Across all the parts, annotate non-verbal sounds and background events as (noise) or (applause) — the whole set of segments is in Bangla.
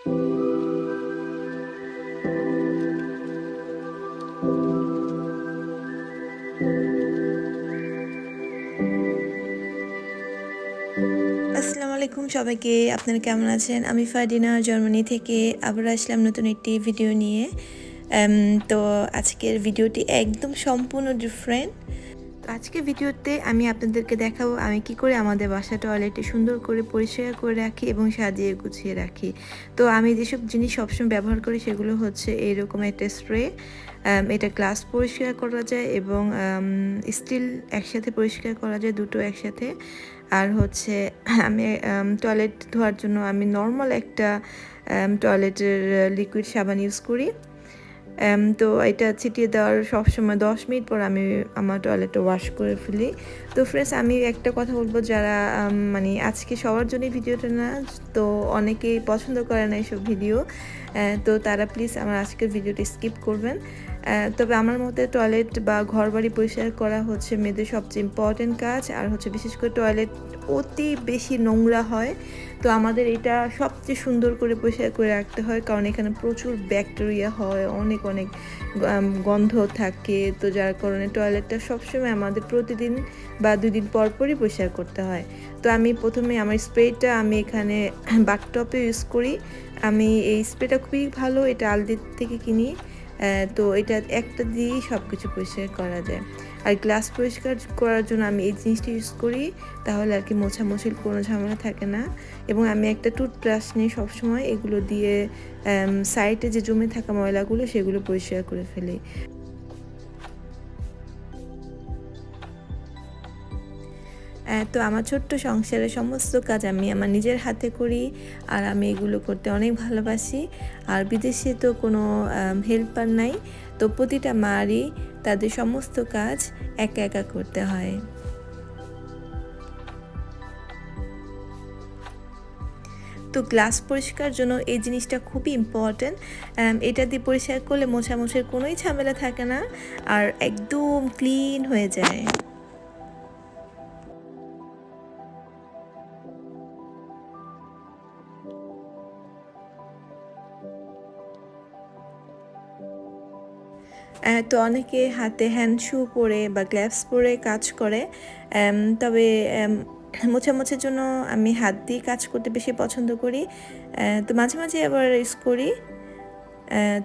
আসসালামু আলাইকুম সবাইকে, আপনারা কেমন আছেন? আমি ফার্ডিনা জার্মানি থেকে আবার আসলাম নতুন একটি ভিডিও নিয়ে। তো আজকের ভিডিওটি একদম সম্পূর্ণ ডিফারেন্ট আজকে ভিডিওতে আমি আপনাদেরকে দেখাবো আমি কি করে আমাদের বাসা টয়লেটে সুন্দর করে পরিষ্কার করে রাখি এবং সাজিয়ে গুছিয়ে রাখি। তো আমি যেসব জিনিস সবসময় ব্যবহার করি সেগুলো হচ্ছে এইরকম একটা স্প্রে এটা গ্লাস পরিষ্কার করা যায় এবং স্টিল একসাথে পরিষ্কার করা যায়, দুটো একসাথে। আর হচ্ছে আমি টয়লেট ধোয়ার জন্য আমি নর্মাল একটা টয়লেটের লিকুইড সাবান ইউজ করি। তো এটা ছিটিয়ে দেওয়ার সবসময় দশ মিনিট পর আমি আমার টয়লেটটা ওয়াশ করে ফেলি। তো ফ্রেন্ডস আমি একটা কথা বলব যারা মানে আজকে সবার জন্য ভিডিওটা না, তো অনেকেই পছন্দ করে না এইসব ভিডিও তো তারা প্লিজ আমার আজকের ভিডিওটি স্কিপ করবেন। তবে আমার মতে টয়লেট বা ঘর বাড়ি পরিষ্কার করা হচ্ছে মেয়েদের সবচেয়ে ইম্পর্টেন্ট কাজ, আর হচ্ছে বিশেষ করে টয়লেট অতি বেশি নোংরা হয়। তো আমাদের এটা সবচেয়ে সুন্দর করে পরিষ্কার করে রাখতে হয়, কারণ এখানে প্রচুর ব্যাকটেরিয়া হয়, অনেক অনেক গন্ধ থাকে। তো যার কারণে টয়লেটটা সবসময় আমাদের প্রতিদিন বা দুই দিন পর পরই পরিষ্কার করতে হয়। তো আমি প্রথমে আমার স্প্রেটা আমি এখানে (clears throat) বাথটপে ইউজ করি। আমি এই স্প্রেটা খুবই ভালো, এটা আলদির থেকে কিনি। তো এটা একটা দিয়েই সব কিছু পরিষ্কার করা যায়। আর গ্লাস পরিষ্কার করার জন্য আমি এই জিনিসটি ইউজ করি, তাহলে আর কি মোছামুছির কোনো ঝামেলা থাকে না। এবং আমি একটা টুথব্রাশ নিয়ে সবসময় এগুলো দিয়ে সাইডে যে জমে থাকা ময়লাগুলো সেগুলো পরিষ্কার করে ফেলি। তো আমার ছোট্ট সংসারের সমস্ত কাজ আমি আমার নিজের হাতে করি আর আমি এগুলো করতে অনেক ভালোবাসি। আর বিদেশে তো কোনো হেল্পার নাই। তো প্রতিটা মারই তাদের সমস্ত কাজ একা একা করতে হয়। তো গ্লাস পরিষ্কার জন্য এই জিনিসটা খুবই ইম্পর্ট্যান্ট এটা দিয়ে পরিষ্কার করলে মোছামুছির কোনোই ঝামেলা থাকে না। আর একদম ক্লিন হয়ে যায়। তো অনেকে হাতে হ্যান্ড শু পরে বা গ্লাভস পরে কাজ করে তবে মোছামোছের জন্য আমি হাত দিয়ে কাজ করতে বেশি পছন্দ করি। তো মাঝে মাঝে আবার ইউজ করি।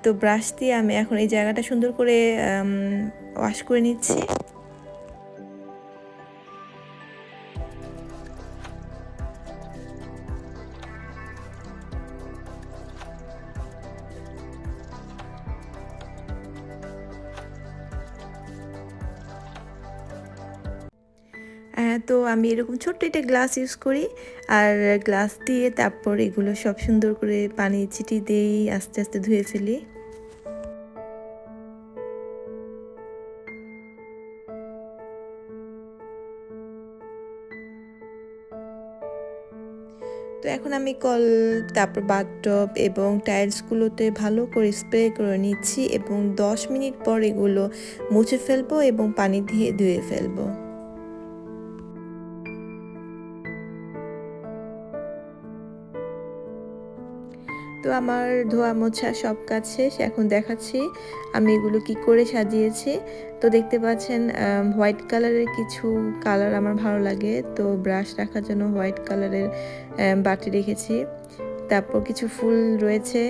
তো ব্রাশ দিয়ে আমি এখন এই জায়গাটা সুন্দর করে ওয়াশ করে নিচ্ছি। তো আমি এরকম ছোট্ট একটা গ্লাস ইউজ করি। আর গ্লাস দিয়ে তারপর এগুলো সব সুন্দর করে পানি ছিটিয়ে দিয়েই আস্তে আস্তে ধুয়ে ফেলি। তো এখন আমি কল, তারপর বাথটব এবং টাইলসগুলোতে ভালো করে স্প্রে করে নিচ্ছি এবং দশ মিনিট পর এগুলো মুছে ফেলব এবং পানি দিয়ে ধুয়ে ফেলব। তো আমার ধোয়া মোছা সব কাজ শেষ, এখন দেখাচ্ছি আমি এগুলো কি করে সাজিয়েছি। তো দেখতে পাচ্ছেন হোয়াইট কালারের কিছু কালার আমার ভালো লাগে, তো ব্রাশ রাখার জন্য হোয়াইট কালারের বাটি রেখেছি। তারপর কিছু ফুল রয়েছে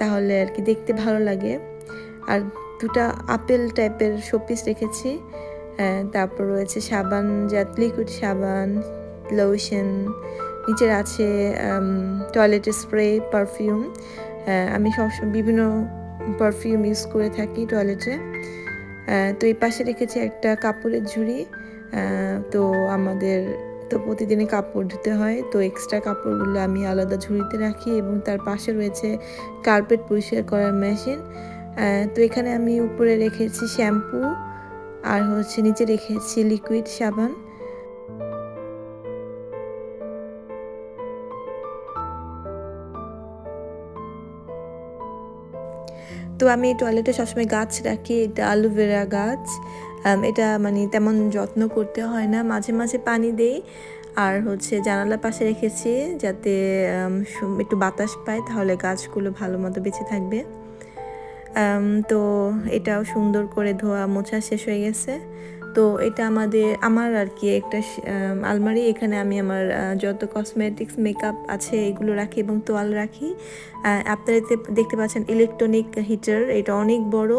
তাহলে আর কি দেখতে ভালো লাগে। আর দুটা আপেল টাইপের শোপিস রেখেছি তারপর রয়েছে সাবান জাত লিকুইড সাবান লোশন নিচের আছে টয়লেট স্প্রে পারফিউম আমি সবসময় বিভিন্ন পারফিউম ইউজ করে থাকি টয়লেটে তো এই পাশে রেখেছি একটা কাপড়ের ঝুড়ি তো আমাদের, তো প্রতিদিনই কাপড় ধুতে হয়, তো এক্সট্রা কাপড়গুলো আমি আলাদা ঝুড়িতে রাখি এবং তার পাশে রয়েছে কার্পেট পরিষ্কার করার মেশিন তো এখানে আমি উপরে রেখেছি শ্যাম্পু আর হচ্ছে নিচে রেখেছি লিকুইড সাবান। তো আমি টয়লেটে সবসময় গাছ রাখি, এটা অ্যালোভেরা গাছ। এটা মানে তেমন যত্ন করতে হয় না। মাঝে মাঝে পানি দেই। আর হচ্ছে জানালার পাশে রেখেছি যাতে একটু বাতাস পায়, তাহলে গাছগুলো ভালো মতো বেঁচে থাকবে। তো এটাও সুন্দর করে ধোয়া মোছা শেষ হয়ে গেছে। তো এটা আমাদের, আমার আর কি একটা আলমারি। এখানে আমি আমার যত কসমেটিক্স মেকআপ আছে এগুলো রাখি এবং তোয়াল রাখি। আপনারা দেখতে পাচ্ছেন ইলেকট্রনিক হিটার এটা অনেক বড়,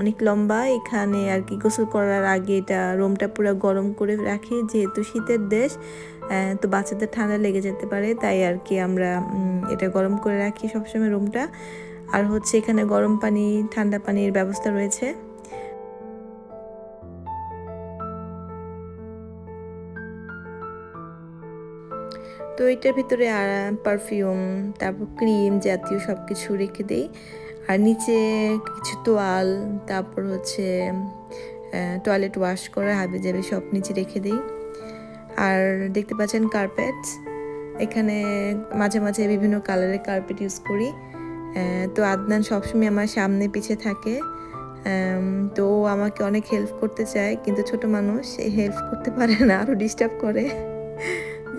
অনেক লম্বা। এখানে আর কি গোসল করার আগে এটা রুমটা পুরো গরম করে রাখি, যেহেতু শীতের দেশ তো বাচ্চাদের ঠান্ডা লেগে যেতে পারে, তাই আর কি আমরা এটা গরম করে রাখি সবসময় রুমটা। আর হচ্ছে এখানে গরম পানি, ঠান্ডা পানির ব্যবস্থা রয়েছে। তো এটার ভিতরে পারফিউম তারপর ক্রিম জাতীয় সব কিছু রেখে দিই। আর নিচে কিছু তোয়াল, তারপর হচ্ছে টয়লেট ওয়াশ করা, হাবি জাবি সব নিচে রেখে দিই। আর দেখতে পাচ্ছেন কার্পেট এখানে মাঝে মাঝে বিভিন্ন কালারের কার্পেট ইউজ করি। তো আদনান সবসময় আমার সামনে পিছে থাকে। তো আমাকে অনেক হেল্প করতে চায়, কিন্তু ছোট মানুষ হেল্প করতে পারে না আরও ডিস্টার্ব করে।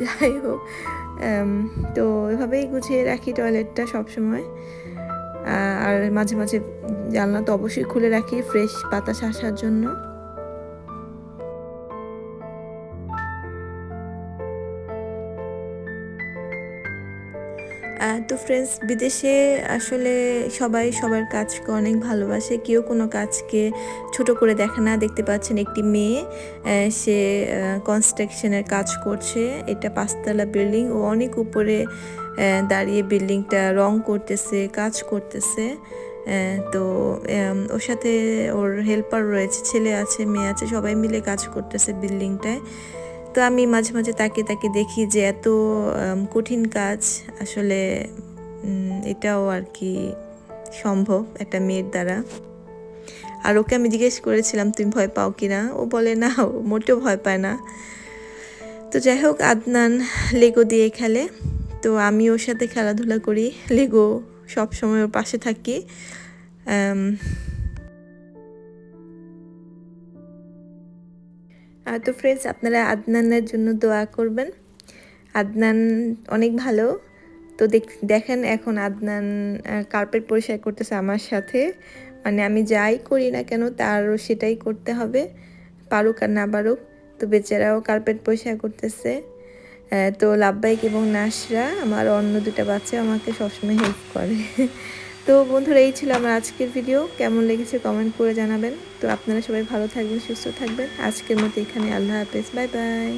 (laughs) যাই হোক তো এভাবেই গুছিয়ে রাখি টয়লেটটা সবসময়। সময় আর মাঝে মাঝে জানলা তো অবশ্যই খুলে রাখি, ফ্রেশ বাতাস আসার জন্য। তো ফ্রেন্ডস বিদেশে আসলে সবাই সবার কাজকে অনেক ভালোবাসে। কেউ কোনো কাজকে ছোট করে দেখে না, দেখতে পাচ্ছেন একটি মেয়ে সে কনস্ট্রাকশনের কাজ করছে। এটা পাঁচতলা বিল্ডিং ও অনেক উপরে দাঁড়িয়ে বিল্ডিংটা রং করতেছে, কাজ করতেছে। তো ওর সাথে ওর হেল্পার রয়েছে, ছেলে আছে, মেয়ে আছে, সবাই মিলে কাজ করতেছে বিল্ডিংটায় তো আমি মাঝে মাঝে তাকে তাকে দেখি যে এত কঠিন কাজ আসলে এটাও আর কি সম্ভব একটা মেয়ের দ্বারা। আর ওকে আমি জিজ্ঞেস করেছিলাম, তুমি ভয় পাও কি না? ও বলে, না, ও মোটেও ভয় পায় না। তো যাই হোক, আদনান লেগো দিয়ে খেলে। তো আমি ওর সাথে খেলাধুলা করি। লেগো সব সময় ওর পাশে থাকি। তো ফ্রেন্ডস আপনারা আদনানের জন্য দোয়া করবেন। আদনান অনেক ভালো। তো দেখ- দেখেন এখন আদনান কার্পেট পরিষ্কার করতেছে আমার সাথে। মানে আমি যাই করি না কেন, তারও সেটাই করতে হবে। পারুক আর না পারুক, তো বেচারাও কার্পেট পরিষ্কার করতেছে। তো লাভবাইক এবং নাসরা, আমার অন্য দুটা বাচ্চা আমাকে সবসময় হেল্প করে। তো বন্ধুরা, এই ছিল আমার আজকের ভিডিও কেমন লেগেছে কমেন্ট করে জানাবেন। তো আপনারা সবাই ভালো থাকবেন, সুস্থ থাকবেন। আজকের মতো এখানে আল্লাহ হাফেজ। Bye bye